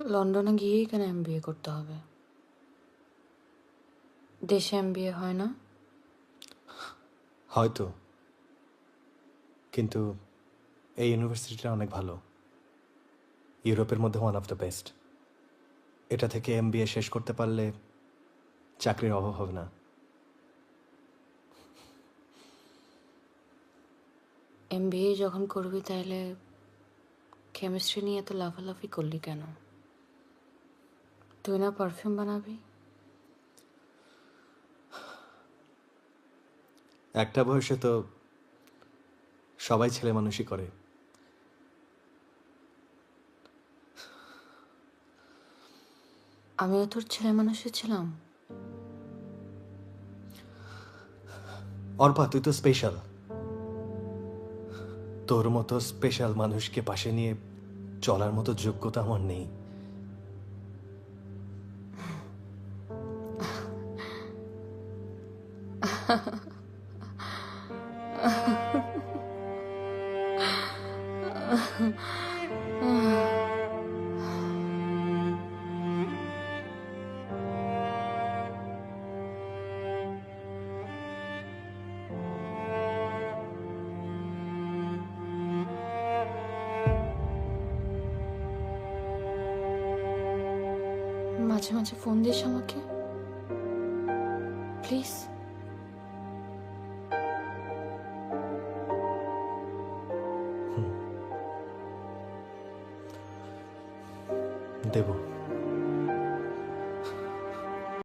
লন্ডনে গিয়েই কেন এম করতে হবে? দেশে এম হয় না? হয়তো। কিন্তু এই ইউনিভার্সিটিটা অনেক ভালো। ইউরোপের মধ্যে ওয়ান অফ দ্য বেস্ট এটা থেকে এম শেষ করতে পারলে চাকরির অভাব হবে না। এম যখন করবি তাহলে কেমিস্ট্রি নিয়ে এত লাফালাফি করলি কেন? তুই না পারফিউম বানাবি? একটা বয়সে তো সবাই ছেলে মানুষই করে। আমিও তোর ছেলে মানুষই ছিলাম। অর্পা তুই তো স্পেশাল তোর মতো স্পেশাল মানুষকে পাশে নিয়ে চলার মতো যোগ্যতা আমার নেই। মাঝে মাঝে ফোন দিস আমাকে। প্লিজ দেবো।